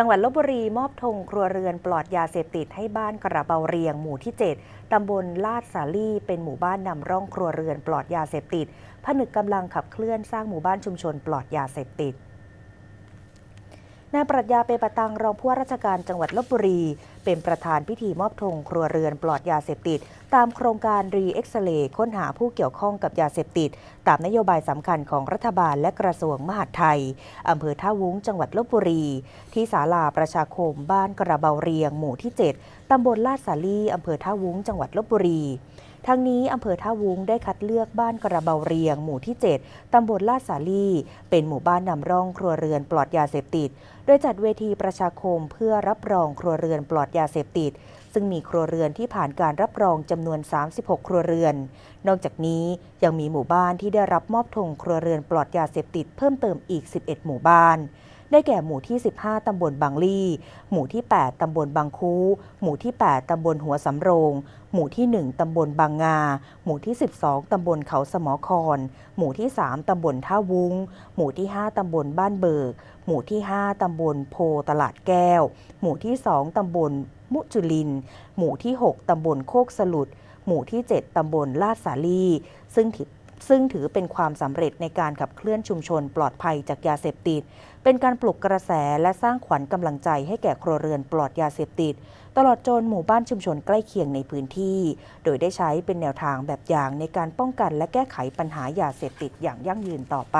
จังหวัดลบบุรีมอบธงครัวเรือนปลอดยาเสพติดให้บ้านกระเบาเรียง หมู่ที่ 7 ตำบลลาดสาลี่ เป็นหมู่บ้านนำร่องครัวเรือนปลอดยาเสพติดผนึกกำลังขับเคลื่อนสร้างหมู่บ้านชุมชนปลอดยาเสพติด นายปรัชญาเปปตังรองผู้ว่าราชการจังหวัดลบบุรี เป็นประธานพิธีมอบธงครัวเรือนปลอดยาเสพติด ตามโครงการรีเอ็กซเรย์ค้นหาผู้เกี่ยวข้องกับยาเสพติด ตามนโยบายสำคัญของรัฐบาลและกระทรวงมหาดไทยอำเภอท่าวุ้งจังหวัดลบบุรี ที่ศาลาประชาคมบ้านกระเบาเรียง หมู่ที่ 7ตำบลลาดสาลีอำเภอท่าวุ้งจังหวัดลบบุรีทั้งนี้อำเภอท่าวุ้งได้คัดเลือกบ้านกระเบาเรียง หมู่ที่ 7 ตำบลลาดสาลีเป็นหมู่บ้านนำร่องครัวเรือนปลอดยาเสพติด โดยจัดเวทีประชาคมเพื่อรับรองครัวเรือนปลอดยาเสพติด ซึ่งมีครัวเรือนที่ผ่านการรับรองจำนวน 36 ครัวเรือน นอกจากนี้ยังมีหมู่บ้านที่ได้รับมอบธงครัวเรือนปลอดยาเสพติดเพิ่มเติมอีก 11 หมู่บ้าน ได้แก่หมู่ที่ 15 ตำบลบางลี่ หมู่ที่ 8 ตำบลบางคู หมู่ที่ 8 ตำบลหัวสำโรง หมู่ที่ 1 ตำบลบางงา หมู่ที่ 12 ตำบลเขาสมอคอนหมู่ที่ 3 ตำบลท่าวุ้ง หมู่ที่ 5 ตำบลบ้านเบิก หมู่ที่ 5 ตำบลโพตลาดแก้ว หมู่ที่ 2 ตำบลมุจุลิน หมู่ที่ 6 ตำบลโคกสลุด หมู่ที่ 7 ตำบลลาดสาลี ซึ่งถ ซึ่งถือเป็นความสำเร็จในการขับเคลื่อนชุมชนปลอดภัยจากยาเสพติด เป็นการปลุกกระแสและสร้างขวัญกำลังใจให้แก่ครัวเรือนปลอดยาเสพติด ตลอดจนหมู่บ้านชุมชนใกล้เคียงในพื้นที่ โดยได้ใช้เป็นแนวทางแบบอย่างในการป้องกันและแก้ไขปัญหายาเสพติดอย่างยั่งยืนต่อไป